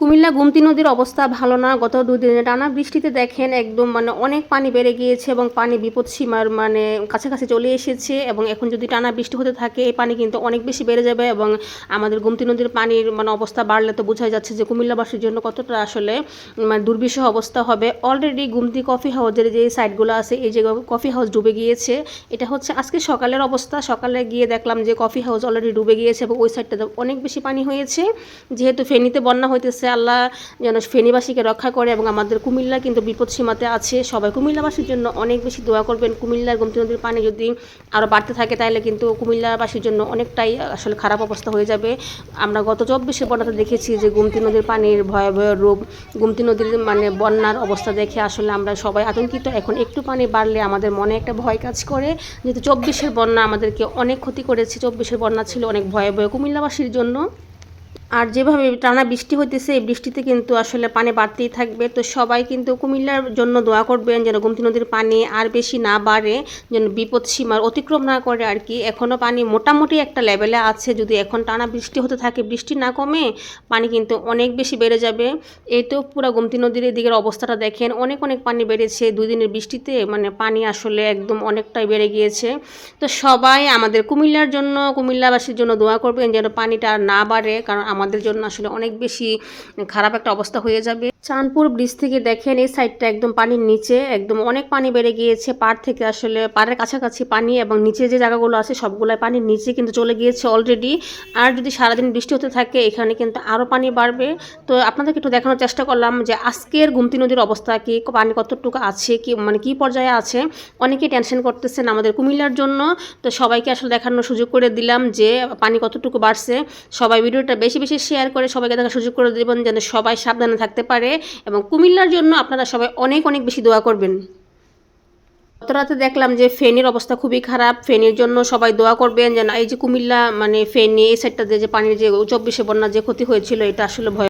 কুমিল্লা গুমতি নদীর অবস্থা ভালো না। গত দুদিনে টানা বৃষ্টিতে দেখেন একদম মানে অনেক পানি বেড়ে গিয়েছে এবং পানি বিপদ সীমার মানে কাছাকাছি চলে এসেছে এবং এখন যদি টানা বৃষ্টি হতে থাকে, এই পানি কিন্তু অনেক বেশি বেড়ে যাবে এবং আমাদের গুমতি নদীর পানির মানে অবস্থা বাড়লে তো বোঝাই যাচ্ছে যে কুমিল্লাবাসীর জন্য কতটা আসলে মানে দুর্বিষহ অবস্থা হবে। অলরেডি গুমতি কফি হাউসের যে সাইডগুলো আছে, এই যে কফি হাউস ডুবে গিয়েছে, এটা হচ্ছে আজকে সকালের অবস্থা। সকালে গিয়ে দেখলাম যে কফি হাউস অলরেডি ডুবে গিয়েছে এবং ওই সাইডটাতে অনেক বেশি পানি হয়েছে। যেহেতু ফেনীতে বন্যা হইতেছে আল্লাহ যেন ফেনীবাসীকে রক্ষা করে এবং আমাদের কুমিল্লা কিন্তু বিপদ সীমাতে আছে। সবাই কুমিল্লাবাসীর জন্য অনেক বেশি দোয়া করবেন। কুমিল্লার গোমতী নদীর পানি যদি আরও বাড়তে থাকে তাহলে কিন্তু কুমিল্লাবাসীর জন্য অনেকটাই আসলে খারাপ অবস্থা হয়ে যাবে। আমরা গত চব্বিশে বন্যাতে দেখেছি যে গুমতি নদীর পানির ভয়াবহ রূপ, গুমতি নদীর মানে বন্যার অবস্থা দেখে আসলে আমরা সবাই আতঙ্কিত। এখন একটু পানি বাড়লে আমাদের মনে একটা ভয় কাজ করে। যেহেতু চব্বিশের বন্যা আমাদেরকে অনেক ক্ষতি করেছে। চব্বিশের বন্যা ছিল অনেক ভয়াবহ কুমিল্লাবাসীর জন্য। আর যেভাবে টানা বৃষ্টি হইতেছে, এই বৃষ্টিতে কিন্তু আসলে পানি বাড়তেই থাকবে। তো সবাই কিন্তু কুমিল্লার জন্য দোয়া করবেন যেন গুমতি নদীর পানি আর বেশি না বাড়ে, যেন বিপদ সীমার অতিক্রম না করে আর কি। এখনও পানি মোটামুটি একটা লেভেলে আছে। যদি এখন টানা বৃষ্টি হতে থাকে, বৃষ্টি না কমে, পানি কিন্তু অনেক বেশি বেড়ে যাবে। এই তো পুরো গুমতি নদীর এদিকের অবস্থাটা দেখেন, অনেক অনেক পানি বেড়েছে। দুই দিনের বৃষ্টিতে মানে পানি আসলে একদম অনেকটাই বেড়ে গিয়েছে। তো সবাই আমাদের কুমিল্লার জন্য, কুমিল্লাবাসীর জন্য দোয়া করবেন যেন পানিটা আর না বাড়ে, কারণ আমাদের জন্য আসলে অনেক বেশি খারাপ একটা অবস্থা হয়ে যাবে। চাঁদপুর ব্রিজ থেকে দেখেন এই সাইডটা একদম পানির নিচে, একদম অনেক পানি বেড়ে গিয়েছে। পাড় থেকে আসলে পাড়ের কাছাকাছি পানি এবং নিচে যে জায়গাগুলো আছে সবগুলাই পানির নিচে কিন্তু চলে গিয়েছে অলরেডি আর যদি সারাদিন বৃষ্টি হতে থাকে, এখানে কিন্তু আরও পানি বাড়বে। তো আপনাদেরকে একটু দেখানোর চেষ্টা করলাম যে আজকের গুমতি নদীর অবস্থা কি, পানি কতটুকু আছে, কি মানে কি পর্যায়ে আছে? অনেকেই টেনশন করতেছেন আমাদের কুমিল্লার জন্য। তো সবাইকে আসলে দেখানোর সুযোগ করে দিলাম যে পানি কতটুকু বাড়ছে। সবাই ভিডিওটা বেশি বেশি শেয়ার করে সবাইকে দেখার সুযোগ করে দেবেন, যেন সবাই সাবধানে থাকতে পারে। এবং কুমিল্লার জন্য আপনারা সবাই অনেক অনেক বেশি দোয়া করবেন। গত রাতে দেখলাম যে ফেনের অবস্থা খুবই খারাপ। ফেনের জন্য সবাই দোয়া করবেন যেন এই যে কুমিল্লা মানে ফেনী এই সাইডটাতে যে পানির যে চব্বিশে বন্যার যে ক্ষতি হয়েছিল, এটা আসলে ভয়